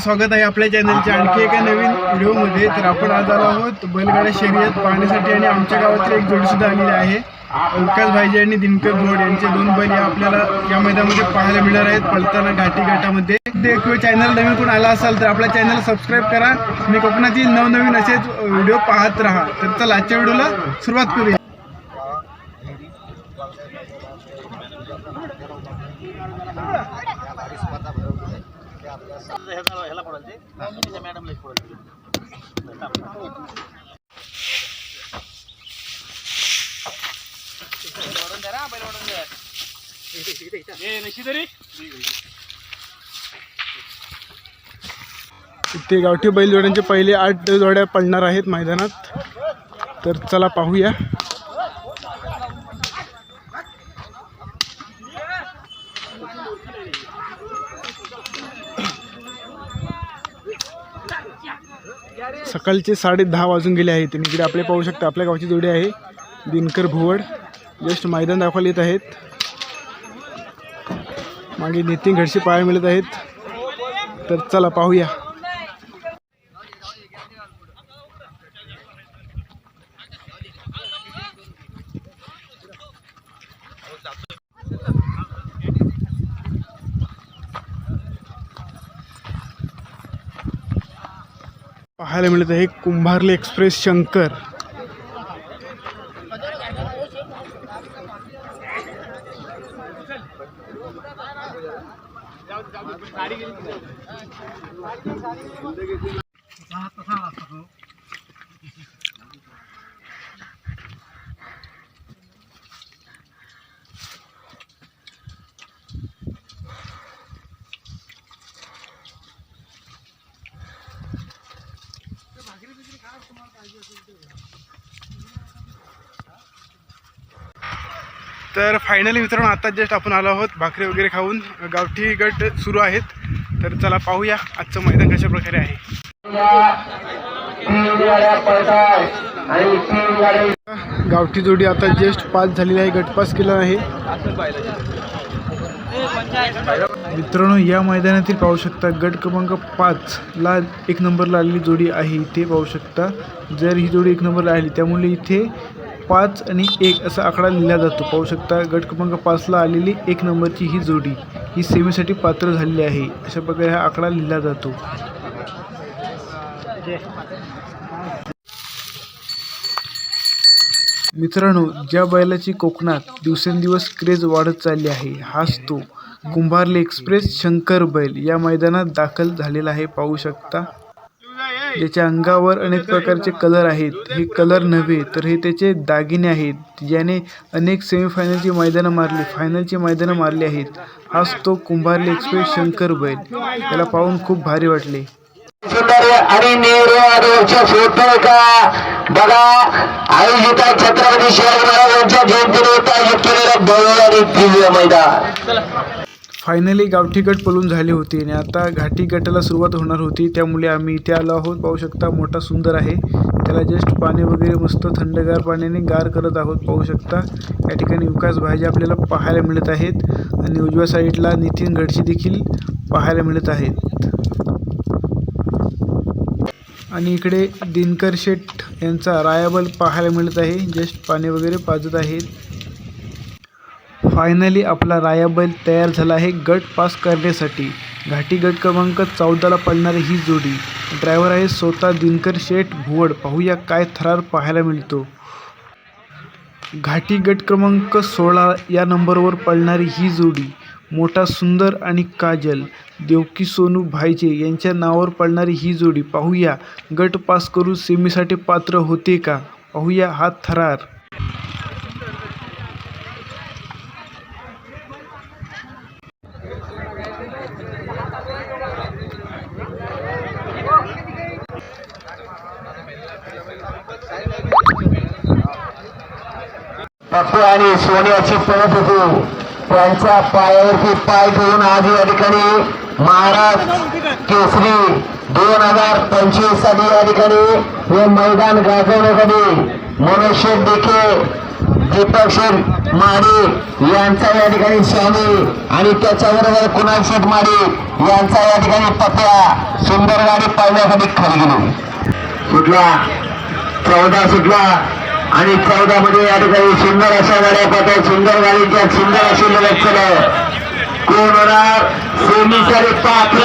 स्वागत आहे आपल्या चॅनलच्या आणखी एका नवीन व्हिडिओमध्ये तर आपण आज आलो आहोत बैलगाड्या शर्यत पाहण्यासाठी आणि आमच्या गावातली एक जोडसुद्धा आलेली आहे. विकास भाईजी आणि दिनकर घोड यांचे दोन बैल आपल्याला या मैदानामध्ये पाहायला मिळणार आहेत पळताना घाटी घाटामध्ये. ते किंवा चॅनल नवीन कोण आला असाल तर आपल्या चॅनल सबस्क्राईब करा. आणि कोकणातील नवनवीन असेच व्हिडिओ पाहत राहा. तर चला आजच्या व्हिडिओला सुरुवात करूया. ते. गावठी बैलजोड्यांचे पहिले आठ जोड्या पडणार आहेत मैदानात. तर चला पाहूया. सकाळचे साडे दहा वाजून गेले आहेत. आणि इकडे आपले पाहू शकता आपल्या गावची जोडी आहे. दिनकर भुवड जस्ट मैदान दाखवायला येत आहेत. मागे नितीन घडशी पाहायला मिळत आहेत. तर चला पाहूया. पाहायला मिळत आहे कुंभारले एक्सप्रेस शंकर. तर फायनली मित्रांनो आता जस्ट आपण आलो आहोत भाकरी वगैरे खाऊन. गावठी गट सुरू आहेत. तर चला पाहूया आजचं मैदान कशा प्रकारे आहे. गावठी जोडी आता जस्ट पास झालेली आहे. गटपास केला आहे. मित्रांनो या मैदानातील पाहू शकता गट क्रमांक पाच ला एक नंबरला आलेली जोडी आहे. इथे पाहू शकता. जर ही जोडी एक नंबरला आली त्यामुळे इथे पाच आणि एक असा आकडा लिहिला जातो. पाहू शकता गट क्रमांक पाचला आलेली एक नंबरची ही जोडी ही सेमीसाठी पात्र झालेली आहे. अशा प्रकारे हा आकडा लिहिला जातो. मित्रांनो ज्या बैलाची कोकणात दिवसेंदिवस क्रेज वाढत चालली आहे हाच तो कुंभारले एक्सप्रेस शंकर बैल या मैदानात दाखल झालेला आहे. पाहू शकता ज्याच्या अंगावर अनेक प्रकारचे कलर आहेत. हे कलर नव्हे तर हे त्याचे दागिने आहेत. ज्याने अनेक सेमीफायनलची मैदानं मारली फायनलची मैदानं मारली आहेत. हाच तो कुंभारले एक्सप्रेस शंकर बैल. त्याला पाहून खूप भारी वाटले. आणि नेहरू फोटो का? बघा आयोजित छत्रपती शिवाजी महाराजांच्या जयंतीनिमित्त आयोजित केलेला भव्य आणि दिव्य मैदान. फायनली गावठी गट पळून झाले होते आणि आता घाटी गटाला सुरुवात होणार होती. त्यामुळे आम्ही इथे आलो आहोत. पाहू शकता मोठा सुंदर आहे. त्याला जस्ट पाणी वगैरे मस्त थंडगार पाण्याने गार करत आहोत. पाहू शकता या ठिकाणी विकास भाजी आपल्याला पाहायला मिळत आहेत आणि उजव्या साईडला नितीन गडशी देखील पाहायला मिळत आहेत. आणि इकडे दिनकर शेठ यांचा रायाबल पाहायला मिळत आहे. जस्ट पाणी वगैरे पाजत आहेत. फायनली आपला राया बैल तयार झाला आहे गट पास करण्यासाठी. घाटी गट क्रमांक चौदाला पडणारी ही जोडी. ड्रायव्हर आहे स्वतः दिनकर शेठ भुवड. पाहूया काय थरार पाहायला मिळतो. घाटी गट क्रमांक सोळा या नंबरवर पडणारी ही जोडी. मोठा सुंदर आणि काजल. देवकी सोनू भाईजे यांच्या नावावर पडणारी ही जोडी. पाहूया गट पास करून सेमीसाठी पात्र होते का? पाहूया हा थरार. पप्पू आणि सोन्याची पळत होती. त्यांच्या पायावरती पाय ठेवून आज या ठिकाणी महाराज केसरी दोन हजार पंचवीससाठी या ठिकाणी हे मैदान गाजवण्यासाठी मनुष्य शेठ देखे दीपक शेठ माडी यांचा या ठिकाणी शामी आणि त्याच्याबरोबर कुणाल शेठ माडी यांचा या ठिकाणी पत्या सुंदर गाडी पाळण्यासाठी खरेदी सुटला. चौदा सुटला. आणि चौदा मध्ये या ठिकाणी सुंदर अशा गाड्या पाहतात सुंदर गाडीच्या सुंदर अशी लक्षण कोण होणार? सेमीसाठी पात्र.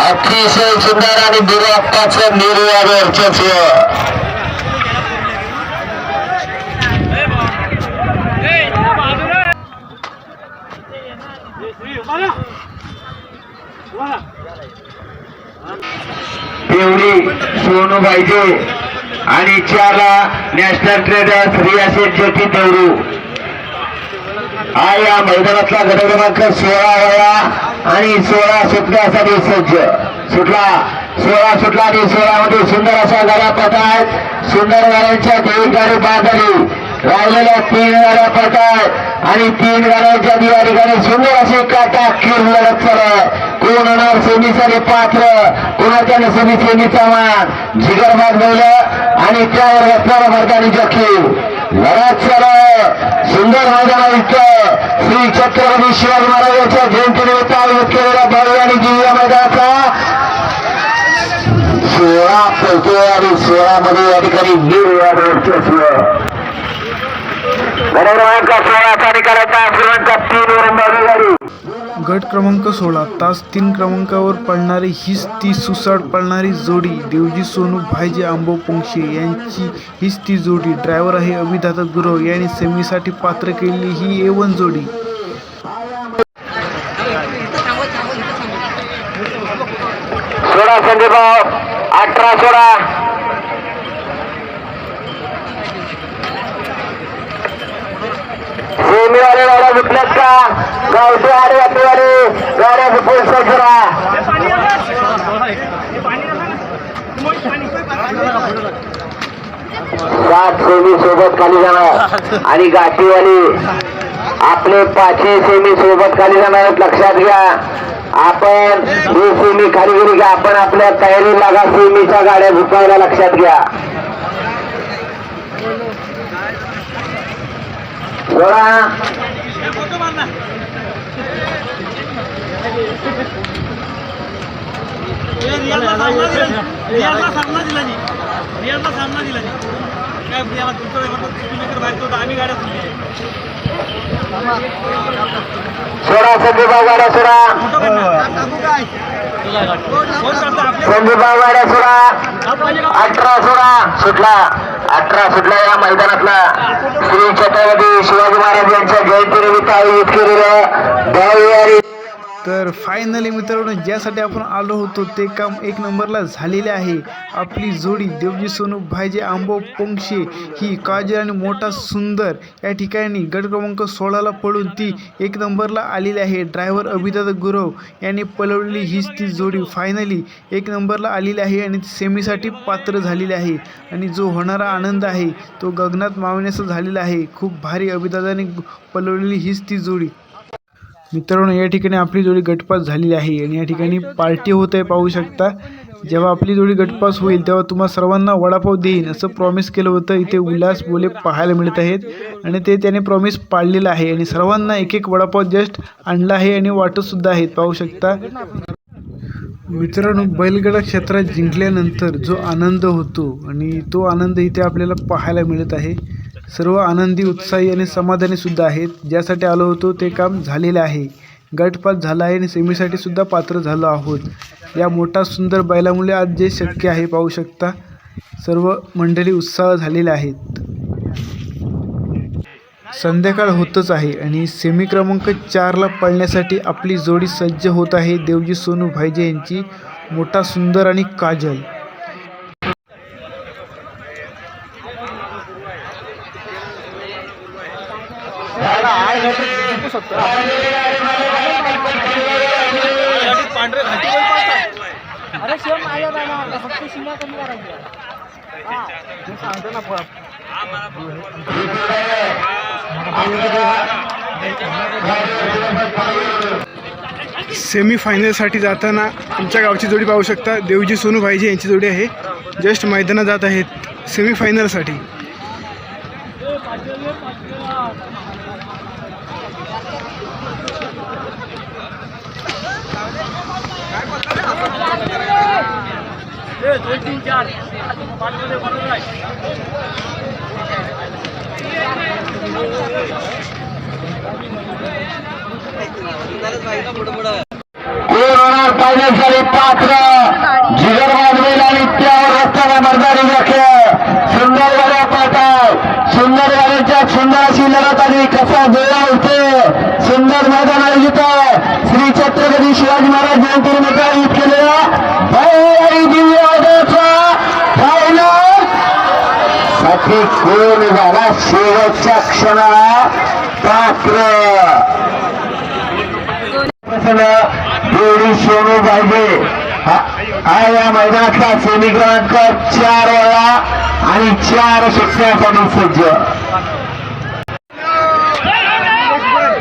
अतिशय सुंदर आणि दुराप्पाचं निर्वाद वर्चस्व. एवढी सोनू पाहिजे. आणि चारला नॅशनल ट्रेडर्स रियासेट ज्योती देवरू हा या मैदानातला गट क्रमांक सोळा वया आणि सोळा सुटण्यासाठी सज्ज. सुटला. सोळा सुटला आणि सोळा मध्ये सुंदर असा गाड्या पडत आहेत सुंदर गाड्यांच्या देवी गाडी बाद झाली. राहिलेल्या तीन गाड्या पडतात. आणि तीन गाड्यांच्या या ठिकाणी सुंदर अशी काटा खीर लढत चालत. कोण होणार सेमीसाठी पात्र? कोणाच्या नसेमी सेमीचा मान जिगर भाग मिळलं आणि त्यावर बसणारा मैदानी जखीव लढत चालत. सुंदर सुंदर मैदानायुक्त श्री छत्रपती शिवाजी महाराजांच्या जयंतीनिमित्त आयोजित केलेल्या भव्य आणि दिव्य मैदानाचा सोळा पैकी आणि सोळा मध्ये या ठिकाणी निर्वाद वर्चस्व गट क्रमांक सोळाचा निकालाचा क्रमांक तीन वरून बाजू गाडी गट क्रमांक सोळा तास तीन क्रमांकावर पडणारी हीच ती सुसाट पडणारी जोडी देवजी सोनू भाईजी आंबो पोंक्षे यांची हीच ती जोडी. ड्रायव्हर आहे अभिदाता गुरव यांनी सेमीसाठी पात्र केलेली ही एवन जोडी. सोळा संजयभाऊ अठरा सोळा. सेमीवाले का गावचे आडे वाटेवाले गाड्या विकून सजरा सात सेमी सोबत खाली जाणार. आणि गाठीवाली आपले पाचही सेमी सोबत खाली जाणार. लक्षात घ्या. आपण ही सेमी खाली गेली की आपण आपल्या तयारी लागा सेमीच्या गाड्या झुकायला लक्षात घ्या. सोळा रियाला सामना दिला रियाला सामना दिला नाही रियाला सामना दिला काय याला तुमचं स्पीकर बाहेर तो आम्ही गाड्या सुटली सोळा संजूभाऊ गाड्या आपल्या संजूभाऊ गाड्या सोळा अठरा सोळा सुटला. अठरा सुटला या मैदानातला. श्री छत्रपती शिवाजी महाराज यांच्या जयंतीनिमित्त आयोजित केलेल्या तर फायनली मित्रांनो ज्यासाठी आपण आलो होतो ते काम एक नंबरला झालेले आहे. आपली जोडी देवजी सोनू भाईजे आंबो पोंक्षे ही काजल आणि मोठा सुंदर या ठिकाणी गट क्रमांक सोळाला पडून ती एक नंबरला आलेली आहे. ड्रायव्हर अभिदादा गुरव यांनी पळवलेली हीच ती जोडी फायनली एक नंबरला आलेली आहे आणि सेमीसाठी पात्र झालेली आहे. आणि जो होणारा आनंद आहे तो गगनात मावण्याचा झालेला आहे. खूप भारी अभिदादाने पळवलेली हीच ती जोडी. मित्रांनो या ठिकाणी आपली जोडी गटपास झालेली आहे आणि या ठिकाणी पार्टी होत आहे पाहू शकता. जेव्हा आपली जोडी गटपास होईल तेव्हा तुम्हा सर्वांना वडापाव देईन असं प्रॉमिस केलं होतं. इथे उल्हास बोले पाहायला मिळत आहेत आणि ते त्याने प्रॉमिस पाळलेलं आहे आणि सर्वांना एक एक वडापाव जस्ट आणला आहे आणि वाटतसुद्धा आहेत पाहू शकता. मित्रांनो बैलगडा क्षेत्रात जिंकल्यानंतर जो आनंद होतो आणि तो आनंद इथे आपल्याला पाहायला मिळत आहे. सर्व आनंदी उत्साही आणि समाधानी सुद्धा आहेत. ज्यासाठी आलो होतो ते काम झालेलं आहे. गटपात झाला आहे आणि सेमीसाठी सुद्धा पात्र झालो आहोत. या मोठा सुंदर बैलामुळे आज जे शक्य आहे पाहू शकता सर्व मंडळी उत्साह झालेले आहेत. संध्याकाळ होतच आहे आणि सेमी क्रमांक चारला पळण्यासाठी आपली जोडी सज्ज होत आहे देवजी सोनू भाईजे यांची मोठा सुंदर आणि काजल. पांढरे बैल पळतात. अरे शिव माझ्या राहणार फक्त शिमा कमी करायची. हा. सांगतो ना सेमीफायनलसाठी जाताना आमच्या गावची जोडी पाहू शकता. देवजी सोनू भाईजी यांची जोडी आहे. जस्ट मैदानात जात आहेत सेमीफायनलसाठी. दोन तीन चार पाठमध्ये बरोबर आहे कोण पात्र जिगर वाजवेल आणि त्यावर रस्त्याला मर्दारी व्याख्या सुंदर गाड्या पाहतात सुंदर गाड्यांच्या सुंदर अशी लढत आली कसा जोडा होते सुंदर मैदान आयोजित श्री छत्रपती शिवाजी महाराज जयंतीनिमित्त आयोजित केलेला भव्य आणि दिव्य वादळाचा फायनल साठी कोण झाला शेवटच्या क्षणाला? पात्र. प्रसन्न. जोडी सोनू पाहिजे. हा या मैदानातला सेमी क्रमांक चार वेळा आणि चार शिक्षणासाठी सज्ज.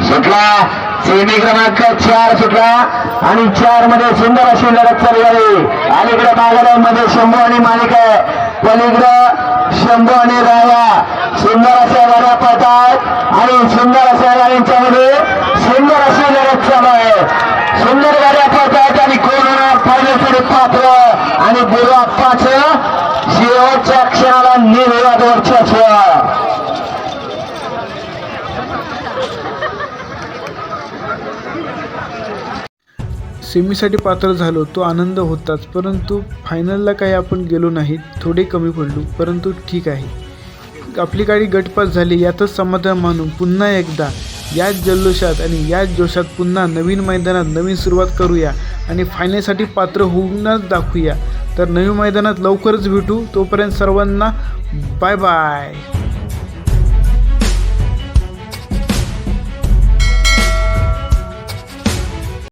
सुटला सेमी क्रमांक चार सुटला आणि चारमध्ये सुंदर अशी लढत चालू झाली अलीकडे मागाड्यांमध्ये शंभू आणि मालिक आहे. पलीकडं शंभू आणि राया. सुंदर अशा गाड्या पडतात आणि सुंदर अशा गाड्यांच्यामध्ये सुंदर अशी लढत चालू आहे. सुंदर गाड्या पडतात आणि कोण होणार? फायनलसाठी पात्र आणि गुरु पाच. शेवटच्या क्षणाला निर्वाद वर्चस्व सेमीसाठी पात्र झालो तो आनंद होताच परंतु फायनलला काही आपण गेलो नाही थोडे कमी पडलो परंतु ठीक आहे. आपली गाडी गटपास झाली यातच समाधान मानून पुन्हा एकदा याच जल्लोषात आणि याच जोशात पुन्हा नवीन मैदानात नवीन सुरुवात करूया आणि फायनलसाठी पात्र होऊनच दाखवूया. तर नवीन मैदानात लवकरच भेटू तोपर्यंत सर्वांना बाय बाय